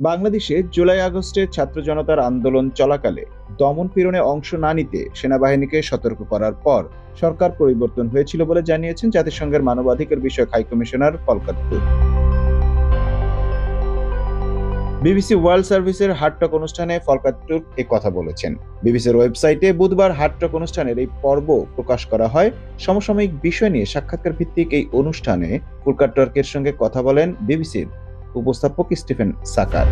বাংলাদেশে জুলাই আগস্টে ছাত্র জনতার আন্দোলন চলাকালে দমন পীড়নে অংশ না নিতে সেনাবাহিনীকে সতর্ক করার পর সরকার পরিবর্তন হয়েছিল বলে জানিয়েছেন জাতিসংঘের মানবাধিকার বিষয়ক হাই কমিশনার ফলকাত বিবিসি ওয়ার্ল্ড সার্ভিসের হাটটক অনুষ্ঠানে ফলকাত টুক এ কথা বলেছেন। বিবিসির ওয়েবসাইটে বুধবার হাটটক অনুষ্ঠানের এই পর্ব প্রকাশ করা হয়। সমসাময়িক বিষয় নিয়ে সাক্ষাৎকার ভিত্তিক এই অনুষ্ঠানে ফুলকাট টর্কের সঙ্গে কথা বলেন বিবিসির উপস্থাপক স্টিফেন সাকার।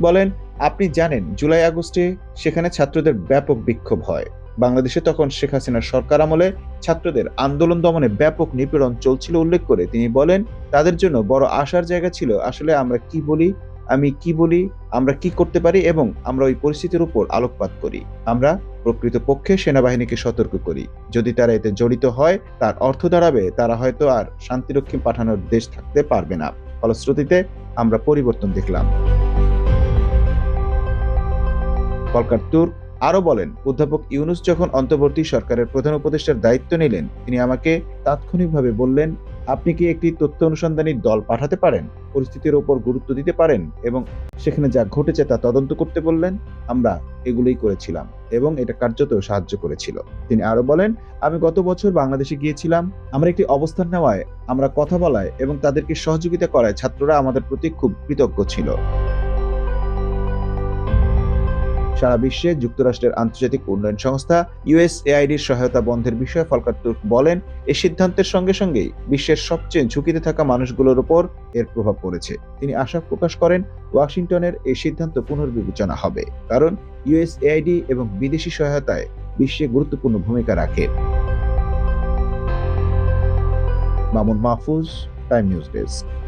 বলেন, আপনি জানেন, জুলাই, আগস্টে সেখানে ছাত্রদের ব্যাপক বিক্ষোভ হয়। বাংলাদেশে তখন শেখ হাসিনার সরকার আমলে ছাত্রদের আন্দোলন দমনে ব্যাপক নিপীড়ন চলছিল, উল্লেখ করে তিনি বলেন, তাদের জন্য বড় আশার জায়গা ছিল। আসলে আমরা কি বলি? আমি কি বলি, আমরা কি করতে পারি এবং আমরা ওই পরিস্থিতির উপর আলোকপাত করি। আমরা প্রকৃতপক্ষে সেনাবাহিনীকে সতর্ক করি। যদি তারা এতে জড়িত হয়, তার অর্থ দাঁড়াবে, তারা হয়তো আর শান্তিরক্ষী পাঠানোর দেশ থাকতে পারবে না। ফলশ্রুতিতে আমরা পরিবর্তন দেখলাম। কলকার তুর্ক আরও বলেন, অধ্যাপক ইউনুস যখন অন্তর্বর্তী সরকারের প্রধান উপদেষ্টার দায়িত্ব নিলেন, তিনি আমাকে তাৎক্ষণিকভাবে বললেন আপনি কি একটি তথ্য অনুসন্ধানী দল পাঠাতে পারেন? পরিস্থিতির ওপর গুরুত্ব দিতে পারেন এবং সেখানে যা ঘটেছে তা তদন্ত করতে বললেন। আমরা এগুলোই করেছিলাম এবং এটা কার্যত সাহায্য করেছিল। তিনি আরও বলেন, আমি গত বছর বাংলাদেশে গিয়েছিলাম। আমরা একটি অবস্থান নেওয়ায় আমরা কথা বলায় এবং তাদেরকে সহযোগিতা করায় ছাত্ররা আমাদের প্রতি খুব কৃতজ্ঞ ছিল। সারা বিশ্বে যুক্তরাষ্ট্রের আন্তর্জাতিক উন্নয়ন সংস্থা ইউএসএআইডির সহায়তা বন্ধের বিষয়ে ফলকার তুর্ক বলেন এই সিদ্ধান্তের সঙ্গে সঙ্গেই বিশ্বের সবচেয়ে ঝুঁকিতে থাকা মানুষগুলোর উপর এর প্রভাব পড়েছে। তিনি আশা প্রকাশ করেন, ওয়াশিংটনের এই সিদ্ধান্ত পুনর্বিবেচনা হবে। কারণ ইউএসএআইডি এবং বিদেশি সহায়তায় বিশ্বে গুরুত্বপূর্ণ ভূমিকা রাখে। Mamun Mahfuz, Time News desk.